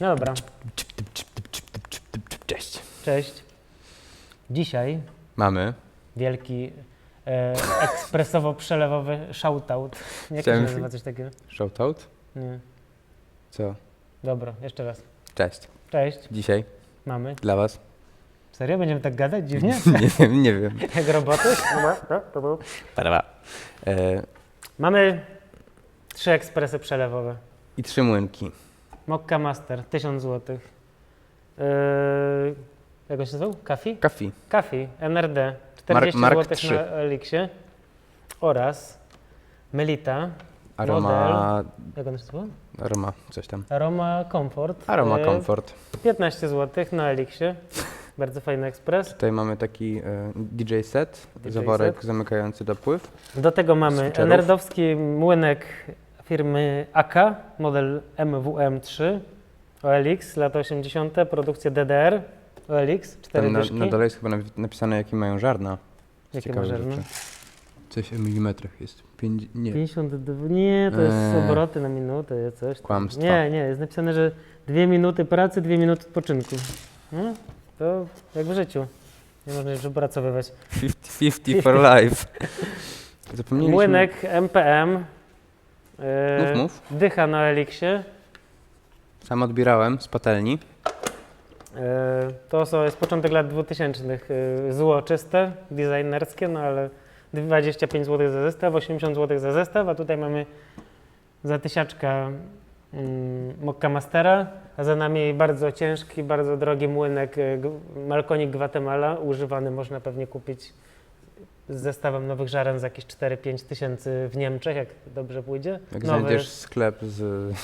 No dobra, Cześć. cześć. Dzisiaj Mamy. wielki e, ekspresowo-przelewowy shoutout. Jak to się Chciałem- nazywa coś takiego? Shoutout. Nie. Co? Dobra, jeszcze raz. Cześć. Cześć, Dzisiaj mamy. dla was. Serio? Będziemy tak gadać dziwnie? nie wiem, nie wiem. Jak roboty? Parawa. E, Mamy trzy ekspresy przelewowe. I trzy młynki. Mokka Master, 1000 zł. Yy, jak on się nazywał? Kafi? Kafi. Kafi, NRD, 40 Mark zł trzy. na Elixie. Oraz Melita, Aroma. jak on się nazywa? Aroma, coś tam. Aroma Comfort. Aroma Yy, Comfort. 15 zł na Elixie. Bardzo fajny ekspres. Tutaj mamy taki e, DJ set, DJ zaworek set. zamykający dopływ. Do tego mamy Switcherów. nerdowski młynek firmy AK, model MWM3 OLX, lata 80., produkcja DDR OLX, 4 Tam na, dyszki. na dole jest chyba nawi- napisane, jakie mają żarna. Jakie Ciekawe ma żarno? rzeczy. Coś o milimetrach jest. Pięć, nie. 52, nie, to jest Eee. obroty na minutę, coś. tam. Kłamstwa. Nie, nie, jest napisane, że dwie minuty pracy, dwie minuty odpoczynku. No, to jak w życiu. Nie można już wypracowywać. 50-50 for life. Zapomnieliśmy. Młynek MPM. E, Mów, mów. Dycha na Elixie. Sam odbierałem z patelni. E, To są, jest początek lat 2000. e, Zło czyste, designerskie, no ale 25 zł za zestaw, 80 zł za zestaw, a tutaj mamy za tysiaczka mm, Mokka Mastera, a za nami bardzo ciężki, bardzo drogi młynek Malkonik Guatemala, używany można pewnie kupić z zestawem nowych żaren za jakieś 4-5 tysięcy w Niemczech, jak dobrze pójdzie. Jak Nowy- znajdziesz sklep, z,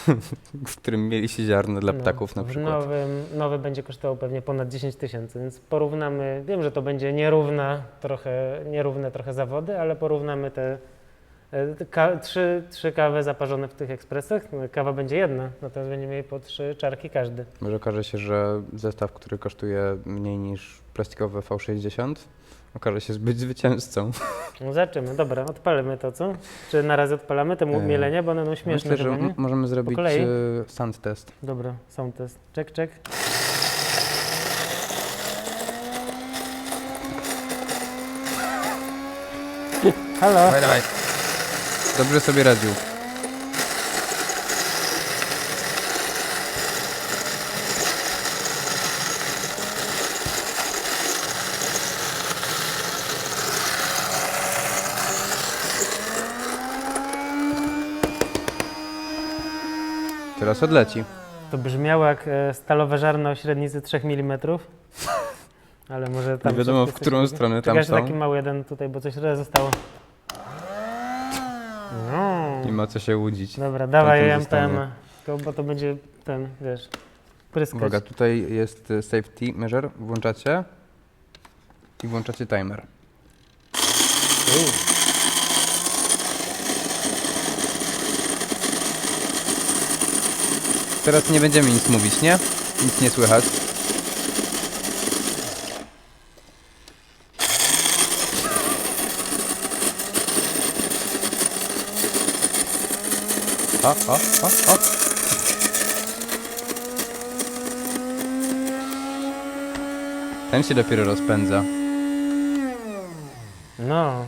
w którym mieli się ziarno dla No, ptaków na przykład. Nowym, nowy będzie kosztował pewnie ponad 10 tysięcy, więc porównamy, wiem, że to będzie nierówna, trochę, nierówne trochę zawody, ale porównamy te, e, ka, trzy, trzy kawy zaparzone w tych ekspresach. No, Kawa będzie jedna, natomiast będziemy mieli po trzy czarki każdy. Może okaże się, że zestaw, który kosztuje mniej niż plastikowe V60, okaże się być zwycięzcą. No zobaczymy, dobra, odpalimy to, co? Czy na razie odpalamy te E, mielenie, bo one będą śmieszne Myślę, że możemy zrobić e, sound test. Dobra, sound test. Czek, czek. Halo? Dawaj, dawaj. Dobrze sobie radził. Teraz odleci. To brzmiało jak e, stalowe żarno o średnicy 3 mm. Ale może tam. Nie wiadomo, w którą coś- stronę tam Czekaj, są. taki mały jeden tutaj, bo coś raz zostało. No. Nie ma co się łudzić. Dobra, dawaj Tam to MPM, zostanie. tylko, bo to będzie ten, wiesz, pryskać. Uwaga, tutaj jest e, safety measure. Włączacie i włączacie timer. U. Teraz nie będziemy nic mówić, nie? Nic nie słychać. O, o, o, o. Ten się dopiero rozpędza. No.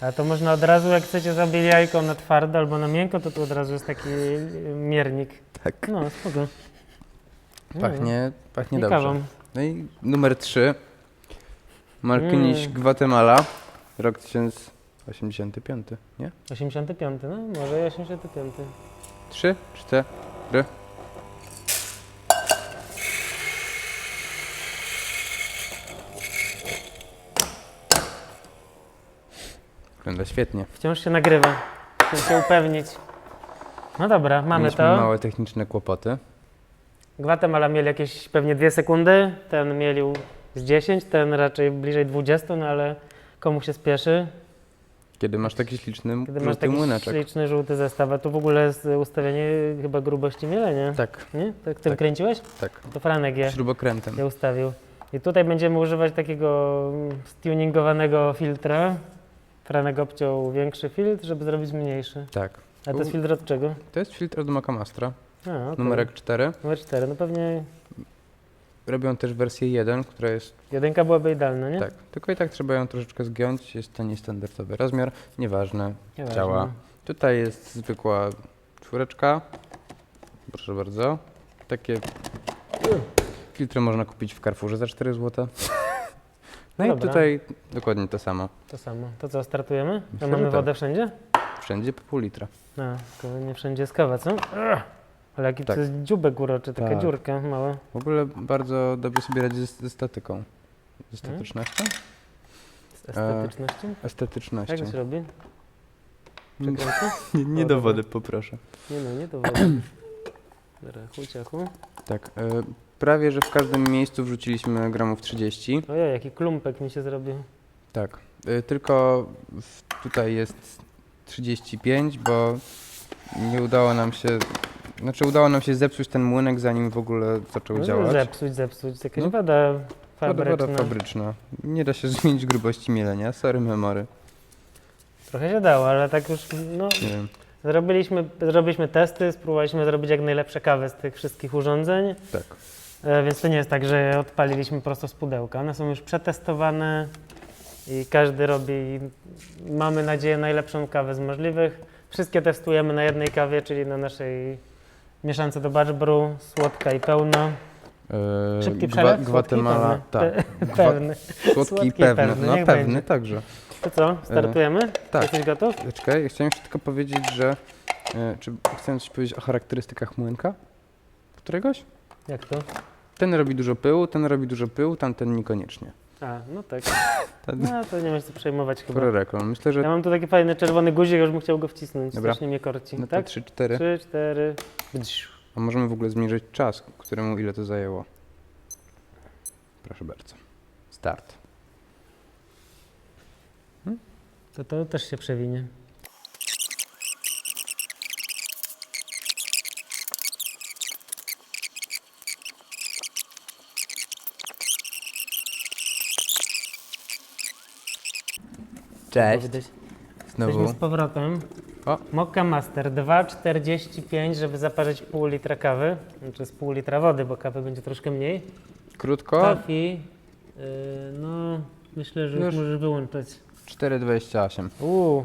A to można od razu, jak chcecie zrobić jajko na twardo albo na miękko, to tu od razu jest taki miernik. Tak. No, spoko. Pachnie, pachnie I dobrze. kawą. No i numer 3. Markyniś Mm. Gwatemala. Rok 1085, nie? 85, no może i 85. 3, 4. Wygląda świetnie. Wciąż się nagrywa. Chcę się upewnić. No dobra, mamy Mieliśmy to. małe techniczne kłopoty. Guatemala mieli jakieś pewnie dwie sekundy, ten mielił z 10, ten raczej bliżej 20, no ale komu się spieszy, Kiedy masz taki śliczny kiedy masz żółty taki młyneczek. śliczny żółty zestaw, a tu w ogóle jest ustawienie chyba grubości mielenia, Tak, nie? Tak tym Tak. kręciłeś? tak. To Franek je, Śrubokrętem. je ustawił. I tutaj będziemy używać takiego mm, stuningowanego filtra. Franek obciął większy filtr, żeby zrobić mniejszy. Tak. A to jest filtr od czego? To jest filtr od Macamastra. A, okej. numerek 4. Numer 4, no pewnie Robią też wersję 1, która jest jedynka byłaby idealna, nie? tak, tylko i tak trzeba ją troszeczkę zgiąć, jest to niestandardowy rozmiar, nieważne, Nieważne. działa. Tutaj jest zwykła czwóreczka, proszę bardzo. Takie filtry można kupić w Carrefourze za 4 zł. No i tutaj dokładnie to samo, To samo. To co, startujemy? Myślę, mamy że tak. wodę wszędzie? Wszędzie po pół litra. No, tylko nie wszędzie jest kawa, co? Ugh. Ale jaki Tak. to jest dziubek uroczy, taka Tak. dziurka mała. W ogóle bardzo dobrze sobie radzi ze, ze statyką. Ze statycznością? Z estetycznością. Estetycznością. Jak to się robi? Nie, Przekręcę? nie, do wody, poproszę. Nie no, nie to woda. Dobra, chuciachu. Tak, e, prawie że w każdym miejscu wrzuciliśmy gramów 30. Ojej, jaki klumpek mi się zrobił. Tak, e, tylko w, tutaj jest 35, bo nie udało nam się, znaczy udało nam się zepsuć ten młynek zanim w ogóle zaczął No, działać. Zepsuć, zepsuć. Jakaś No. woda Woda, fabryczna. woda fabryczna. Nie da się zmienić grubości mielenia, sorry memory. Trochę się dało, ale tak już, no, Nie wiem, zrobiliśmy, zrobiliśmy testy, spróbowaliśmy zrobić jak najlepsze kawy z tych wszystkich urządzeń, tak. e, więc to nie jest tak, że je odpaliliśmy prosto z pudełka. One są już przetestowane i każdy robi, mamy nadzieję, najlepszą kawę z możliwych. Wszystkie testujemy na jednej kawie, czyli na naszej mieszance do brew, słodka i pełna. E, Szybki przelew, Gwatemala, tak. Pe- Pewny. Słodki Słodki i pewny. pewny, No pewny będzie. także. To co, startujemy? tak. Jesteś gotów? Czekaj, chciałem jeszcze tylko powiedzieć, że e, czy chcę coś powiedzieć o charakterystykach młynka? Któregoś? Jak to? Ten robi dużo pyłu, ten robi dużo pyłu, tamten niekoniecznie. A, no tak. No to nie ma się co przejmować chyba. pro reklam. Myślę, że Ja mam tu taki fajny czerwony guzik, już bym chciał go wcisnąć. Dobra. Strasznie mnie korci. te tak? 3-4. Trzy, cztery. Bdziu. A możemy w ogóle zmierzyć czas, któremu ile to zajęło. Proszę bardzo. Start. To to też się przewinie. Cześć. Widać. Znowu. Jesteśmy z powrotem. O. Mokka Master 2,45, żeby zaparzyć pół litra kawy. Znaczy z pół litra wody, bo kawy będzie troszkę mniej. Krótko. Trafi. Yy, no, myślę, że już Już. możesz wyłączać. 4,28. Uuu.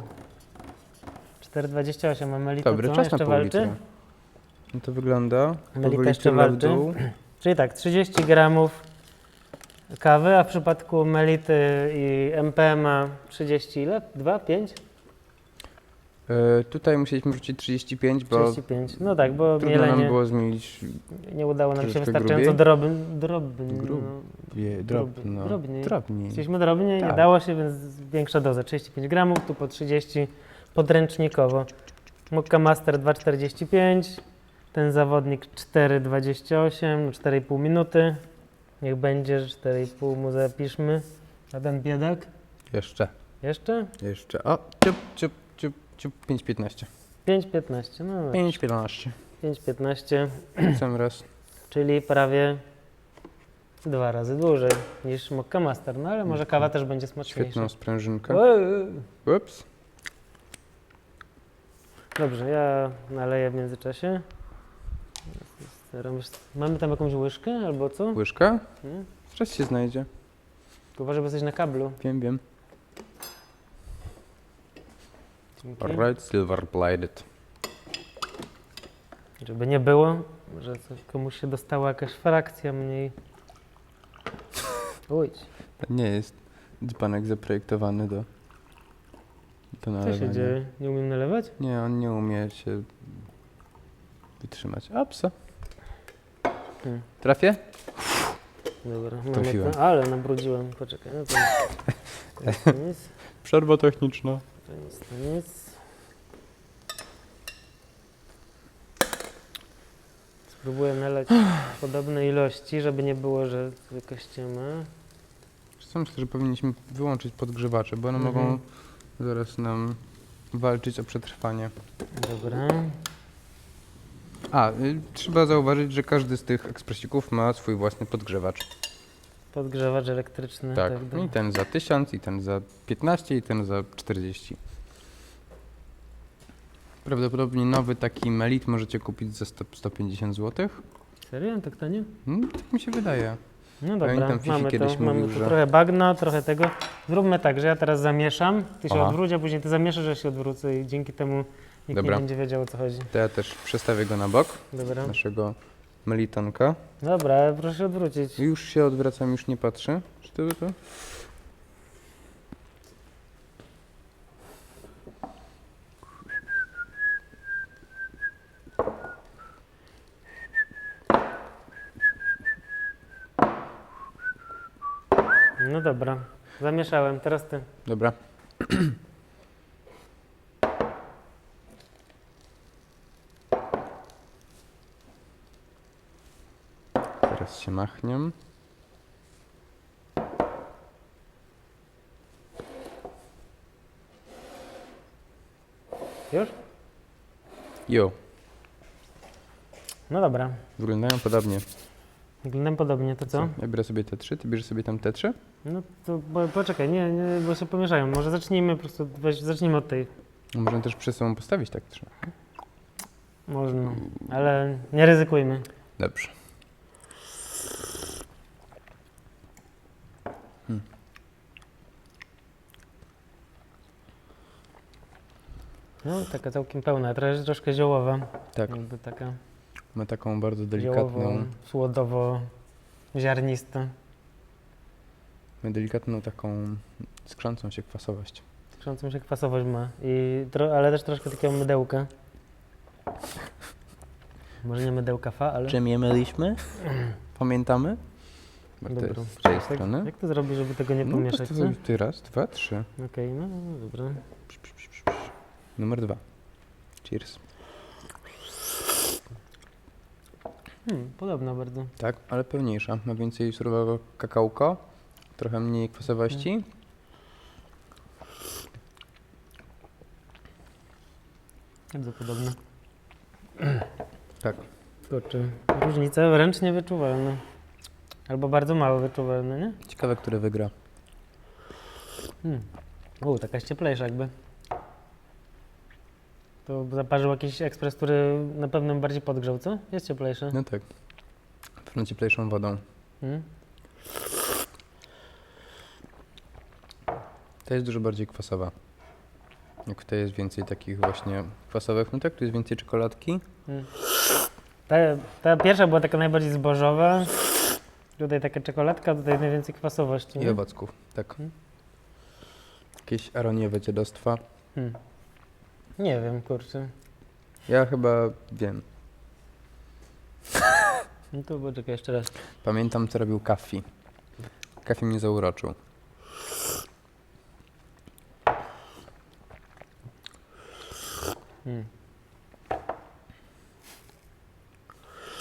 4,28, a Melita Dobry co? czas na Jeszcze pół walczy? litra. No to wygląda. Powoli jeszcze tyla w walczy. dół. Czyli tak, 30 gramów kawy, a w przypadku Melity i MPMA 30 ile? 2, 5? E, tutaj musieliśmy wrzucić 35, bo 35. No tak, bo trudno nam mielenie było zmienić nie udało nam się troszeczkę wystarczająco grubiej? drobn, drobn, Grub- je, drobno. drobniej. Drobniej. Chcieliśmy drobnie, nie Tak. dało się, więc większa doza, 35 gramów, tu po 30 podręcznikowo. Mokka Master 2,45, ten zawodnik 4,28, no 4,5 minuty. Niech będzie, że 4,5 mu zapiszmy. A ten biedak? Jeszcze. Jeszcze? Jeszcze. O, ciup, ciup, ciup, ciup. 5,15. 5,15, no 5,15. 5,15, Sam raz. czyli prawie dwa razy dłużej niż Mokka Master, no ale może kawa też będzie smaczniejsza. Świetną sprężynkę. Ups. Dobrze, ja naleję w międzyczasie. Mamy tam jakąś łyżkę albo co? Łyżka? Nie? Zaraz się znajdzie. Tylko Uważaj, bo jesteś na kablu. Wiem, wiem. Dzięki. Alright, silver plated. Żeby nie było, że co- komuś się dostała jakaś frakcja mniej. Uj, To nie jest dzbanek zaprojektowany do, do co nalewania. się dzieje? Nie umiem nalewać? Nie, on nie umie się wytrzymać. Apsa. Hmm. Trafię? Dobra, mamy Trafiłem. to. Ale nabrudziłem, poczekaj. No to, to nic, Przerwa techniczna. to nic, to nic. Spróbuję nalać podobne ilości, żeby nie było, że ściema. Zresztą myślę, że powinniśmy wyłączyć podgrzewacze, bo one Mhm. mogą zaraz nam walczyć o przetrwanie. Dobra. A, y, trzeba zauważyć, że każdy z tych ekspresików ma swój własny podgrzewacz. Podgrzewacz elektryczny. Tak, tak i ten za 1000, i ten za 15, i ten za 40. Prawdopodobnie nowy taki melit możecie kupić za 100, 150 zł. Serio? Tak tanie? Hmm, tak mi się wydaje. No dobra, Pamiętam, Fifi mamy kiedyś to, mamy mówił, tu że- trochę bagna, trochę tego. Zróbmy tak, że ja teraz zamieszam, ty się Aha. odwróć, a później ty zamieszasz, że się odwrócę i dzięki temu nikt Dobra. nie będzie wiedział o co chodzi. To ja też przestawię go na bok, Dobra. naszego melitonka. Dobra, proszę odwrócić. Już się odwracam, już nie patrzę. Czy to to? No dobra, zamieszałem, teraz ty. Dobra. Teraz się machniem. Już? Jo, No dobra, wyglądają podobnie. wyglądam podobnie, to co? Ja biorę sobie te trzy, ty bierzesz sobie tam te trzy? No to bo, poczekaj, nie, nie, bo się pomieszają. Może zacznijmy po prostu, weź, zacznijmy od tej. No, Możemy też przed sobą postawić tak trzy. Można, ale nie ryzykujmy. Dobrze. No, taka całkiem pełna, trochę, troszkę ziołowa. Tak, Jakby taka ma taką bardzo delikatną, ziołowo, słodowo, ziarnista. ma delikatną taką skrzącą się kwasowość. Krzącą się kwasowość ma, I tro, ale też troszkę takiego mydełka. Może nie mydełka fa, ale... Czym je myliśmy? Pamiętamy? Dobra. z tej strony. Jak to zrobić, żeby tego nie No, pomieszać, po co? prostu ty raz, dwa, trzy. Okej, no, no dobra. Psz, psz, psz. Numer dwa. Cheers. Hmm, podobna bardzo. Tak, ale pełniejsza. Ma więcej surowego kakałko, trochę mniej kwasowości. Bardzo podobna. Tak. Kurczę, różnice wręcz niewyczuwalne. Albo bardzo mało wyczuwalne, nie? Ciekawe, który wygra. Hmm. U, taka cieplejsza jakby. To zaparzył jakiś ekspres, który na pewno bardziej podgrzał, co? Jest cieplejszy. No tak. Pewno cieplejszą wodą. Hmm? Ta jest dużo bardziej kwasowa. Jak tej jest więcej takich właśnie kwasowych nutek, tu jest więcej czekoladki. Hmm. Ta, ta pierwsza była taka najbardziej zbożowa. Tutaj taka czekoladka, tutaj najwięcej kwasowości. I Nie? owocków, tak. Mhm. Jakieś aroniowe dziadostwa. Hmm. Nie wiem, kurczę. Ja chyba wiem. No to poczekaj jeszcze raz. Pamiętam, co robił Kaffi. Kaffi mnie zauroczył. Hmm.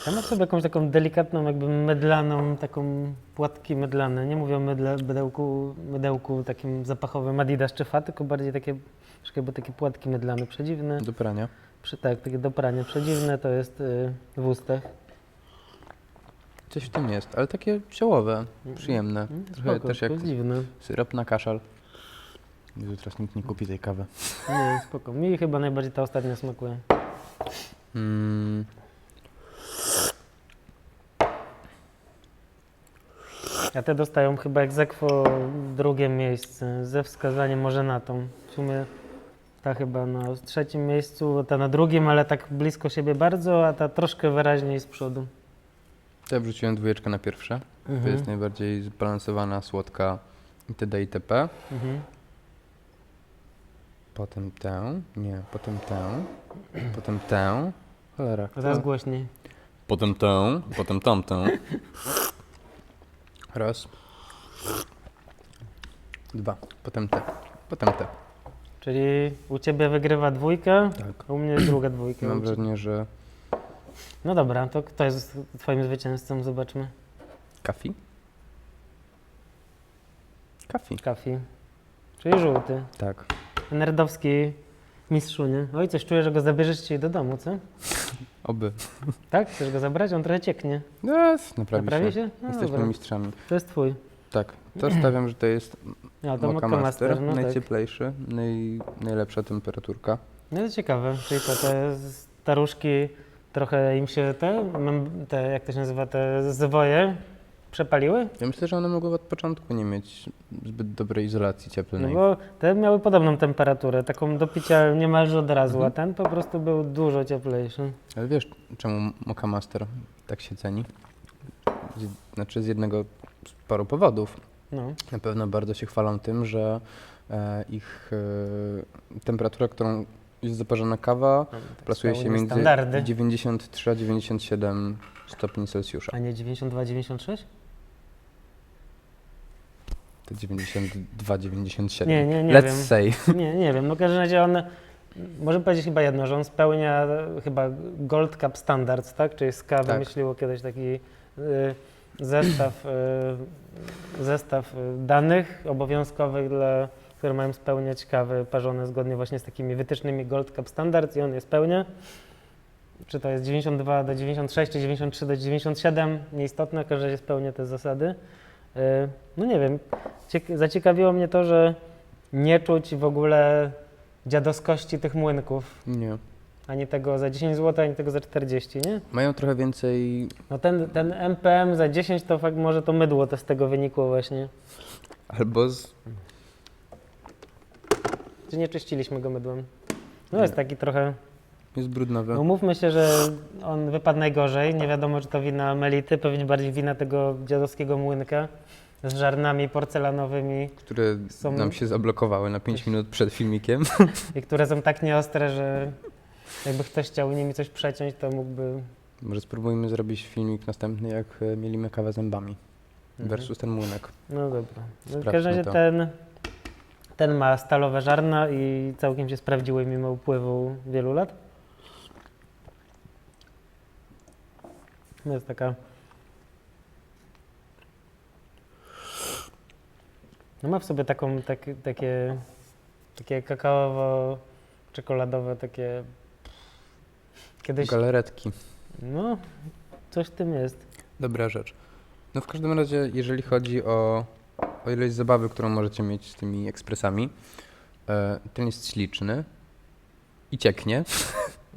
Ja mam w sobie jakąś taką delikatną, jakby mydlaną, taką płatki mydlane. Nie mówię o mydle, mydełku, mydełku takim zapachowym Adidas czy Fa, tylko bardziej takie, bo takie płatki mydlane, przedziwne. Do prania. Przy, tak, takie do prania. Przedziwne to jest y, w ustach. Coś w tym jest, ale takie ziołowe, przyjemne. Mm, Trochę spoko, też jak dziwne. syrop na kaszal. Jezu, teraz nikt nie kupi tej kawy. Nie, spoko. Mi chyba najbardziej ta ostatnia smakuje. Mm, A te dostają chyba egzekwo drugie miejsce ze wskazaniem może na tą. W sumie ta chyba na trzecim miejscu, ta na drugim, ale tak blisko siebie bardzo, a ta troszkę wyraźniej z przodu. to ja wrzuciłem dwójeczkę na pierwsze. To Mhm. jest najbardziej zbalansowana, słodka itd. itp. Mhm. Potem tę, nie, potem tę, potem tę. Cholera. A teraz głośniej. Potem tę, potem tamtę. Raz. Dwa. Potem te. Potem te. Czyli u ciebie wygrywa dwójka, Tak. a u mnie druga dwójka. Mam wrażenie, że No dobra, to kto jest twoim zwycięzcą? Zobaczmy. kafi? Kafi. Kafi. Czyli żółty. Tak. Nerdowski mistrzu, nie? Oj, coś czuję, że go zabierzesz dzisiaj do domu, co? Oby. Tak? Chcesz go zabrać? On trochę cieknie. Yes, naprawi, Naprawi się. No Jesteśmy dobra. mistrzami. To jest twój. Tak. To stawiam, że to jest Ja to Mocha Master, Master, no tak. najcieplejszy, naj, najlepsza temperaturka. No to ciekawe, czyli to te staruszki, trochę im się te, mem- te jak to się nazywa, te zwoje przepaliły? Ja myślę, że one mogły od początku nie mieć zbyt dobrej izolacji No cieplnej. bo te miały podobną temperaturę, taką do picia niemalże od razu, a Mhm. ten po prostu był dużo cieplejszy. Ale wiesz, czemu Moka Master tak się ceni? Z, znaczy z jednego z paru powodów. No, Na pewno bardzo się chwalą tym, że e, ich e, temperatura, którą jest zaparzona kawa, no tak plasuje się między standardy. 93 a 97 stopni Celsjusza. A nie 92-96? To 92, 97. Nie, nie, nie Let's wiem. say. Nie, nie wiem. No w każdym razie on, możemy powiedzieć chyba jedno, że on spełnia chyba Gold Cup Standards, tak? Czyli SKA Tak. wymyśliło kiedyś taki y, zestaw, y, zestaw danych obowiązkowych, dla, które mają spełniać kawy parzone zgodnie właśnie z takimi wytycznymi Gold Cup Standards i on je spełnia. Czy to jest 92 do 96, czy 93 do 97, nieistotne, razie spełnia te zasady. Y, No nie wiem, ciek- zaciekawiło mnie to, że nie czuć w ogóle dziadowskości tych młynków. Nie. Ani tego za 10 zł, ani tego za 40, nie? Mają trochę więcej, No ten, ten MPM za 10 to fakt może to mydło to z tego wynikło właśnie. albo z, Czy nie czyściliśmy go mydłem? No jest taki trochę... jest brudnowe. No mówmy się, że on wypadł najgorzej. Nie wiadomo, czy to wina Melity, pewnie bardziej wina tego dziadowskiego młynka z żarnami porcelanowymi które są- nam się zablokowały na 5 minut przed filmikiem. i które są tak nieostre, że jakby ktoś chciał nimi coś przeciąć, to mógłby... Może spróbujmy zrobić filmik następny, jak e, mielimy kawę zębami Mhm. versus ten młynek. No dobra. No, w każdym razie to. ten, ten ma stalowe żarna i całkiem się sprawdziły mimo upływu wielu lat. Jest taka. No ma w sobie taką, tak, takie, takie kakaowo-czekoladowe, takie. Kiedyś. Galaretki. No, coś w tym jest. Dobra rzecz. No w każdym razie, jeżeli chodzi o, o ilość zabawy, którą możecie mieć z tymi ekspresami, e, ten jest śliczny i cieknie.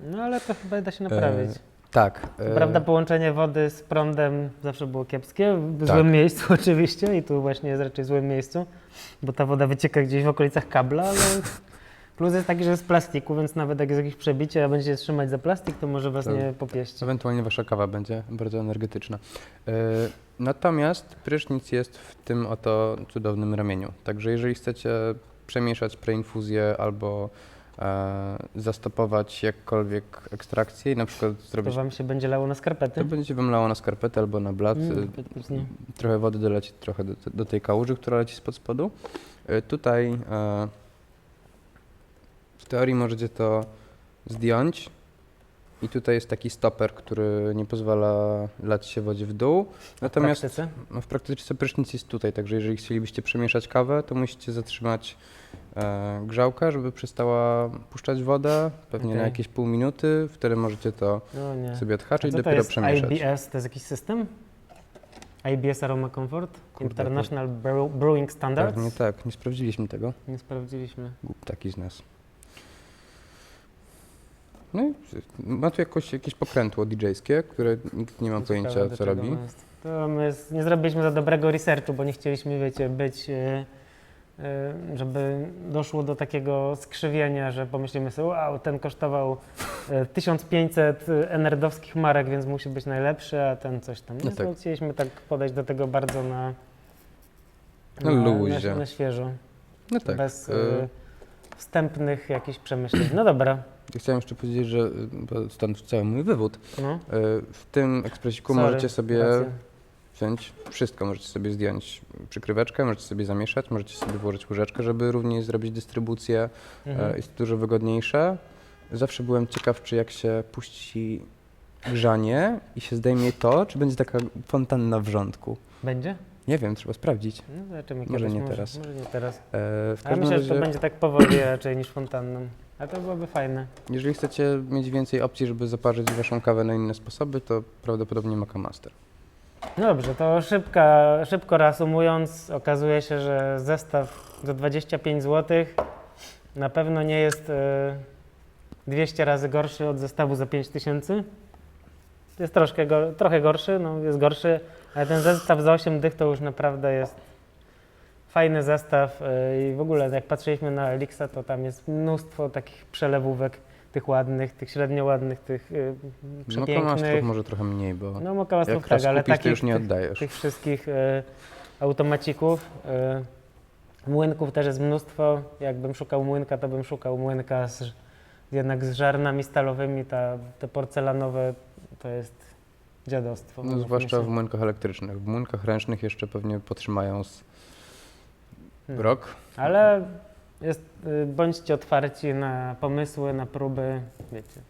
No ale to chyba da się naprawić. Tak. E, Prawda, połączenie wody z prądem zawsze było kiepskie, w Tak. złym miejscu oczywiście i tu właśnie jest raczej w złym miejscu, bo ta woda wycieka gdzieś w okolicach kabla, ale plus jest taki, że jest z plastiku, więc nawet jak jest jakieś przebicie, a będziecie trzymać za plastik, to może was Tak. nie popieści. Ewentualnie wasza kawa będzie bardzo energetyczna. E, natomiast prysznic jest w tym oto cudownym ramieniu. Także jeżeli chcecie przemieszać preinfuzję albo zastopować jakkolwiek ekstrakcję i na przykład To zrobić wam się będzie lało na skarpety? To będzie wam lało na skarpetę albo na blat. Mm, faktycznie. Trochę wody doleci trochę do, do tej kałuży, która leci spod spodu. Y, Tutaj e, w teorii możecie to zdjąć. I tutaj jest taki stoper, który nie pozwala lać się wodzie w dół. Natomiast W praktyce? no, w praktyce prysznic jest tutaj, także jeżeli chcielibyście przemieszać kawę, to musicie zatrzymać e, grzałkę, żeby przestała puszczać wodę, pewnie na Okej. jakieś pół minuty. Wtedy możecie to No sobie odhaczyć i co to dopiero jest przemieszać. IBS? To jest jakiś system? IBS Aroma Comfort? Kurde, International Brew- Brewing Standards? Pewnie tak, nie sprawdziliśmy tego. Nie sprawdziliśmy. Głup taki z nas. No i ma tu jakoś, jakieś pokrętło DJ-skie, które nikt nie ma pojęcia co robi. jest. To my nie zrobiliśmy za dobrego researchu, bo nie chcieliśmy, wiecie, być, e, żeby doszło do takiego skrzywienia, że pomyślimy sobie, wow, ten kosztował e, 1500 enerdowskich marek, więc musi być najlepszy, a ten coś tam. No Nie, tak. Chcieliśmy tak podejść do tego bardzo na, Na luzie. na, na świeżo, No tak. bez e, e, wstępnych jakichś przemyśleń. No dobra, chciałem jeszcze powiedzieć, że y, stąd cały mój wywód. no. E, w tym ekspresiku Sorry, możecie sobie rację. Wziąć wszystko. Możecie sobie zdjąć przykryweczkę, możecie sobie zamieszać, możecie sobie włożyć łyżeczkę, żeby również zrobić dystrybucję. Mhm. E, Jest to dużo wygodniejsze. Zawsze byłem ciekaw, czy jak się puści grzanie i się zdejmie to, czy będzie taka fontanna wrzątku. Będzie? Nie wiem, trzeba sprawdzić. No, zobaczymy Może kiedyś, nie może, teraz. Może nie teraz. E, w każdym myślę, że razie, to będzie tak powoli raczej niż fontanną. A to byłoby fajne. jeżeli chcecie mieć więcej opcji, żeby zaparzyć waszą kawę na inne sposoby, to prawdopodobnie Maca Master. Dobrze, to szybka, szybko reasumując, okazuje się, że zestaw za 25 zł na pewno nie jest e, 200 razy gorszy od zestawu za 5000. Jest troszkę, trochę gorszy, no jest gorszy, ale ten zestaw za 8 dych to już naprawdę jest fajny zestaw yy, i w ogóle jak patrzyliśmy na Elixa, to tam jest mnóstwo takich przelewówek, tych ładnych, tych średnio ładnych, tych yy, Mokomastrów przepięknych. może trochę mniej, bo No mokomastrów jak raz tak, ale kupisz, to takich już nie tych, oddajesz. tych wszystkich e, automacików. E, młynków też jest mnóstwo. Jakbym szukał młynka, to bym szukał młynka z, jednak z żarnami stalowymi. Ta, te porcelanowe to jest dziadostwo. No, zwłaszcza się. w młynkach elektrycznych. W młynkach ręcznych jeszcze pewnie potrzymają z Hmm. rok. Ale jest, y, bądźcie otwarci na pomysły, na próby. Wiecie,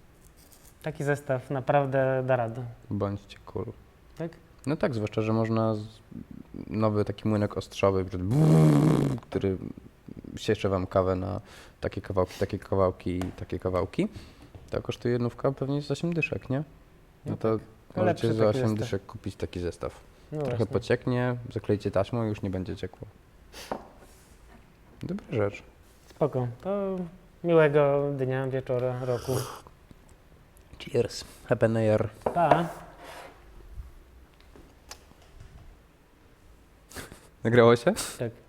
taki zestaw naprawdę da radę. Bądźcie cool. Tak? No tak, zwłaszcza, że można z... nowy taki młynek ostrzowy, który, siecze wam kawę na takie kawałki, takie kawałki, takie kawałki. To kosztuje jednówka pewnie z 8 dyszek, nie? No No to To możecie za taki 8 zestaw. dyszek kupić taki zestaw. No Trochę właśnie. pocieknie, zaklejcie taśmą i już nie będzie ciekło. Dobra rzecz. Spoko. To miłego dnia, wieczora, roku. Cheers. Happy New Year. Pa! Nagrało się? Tak.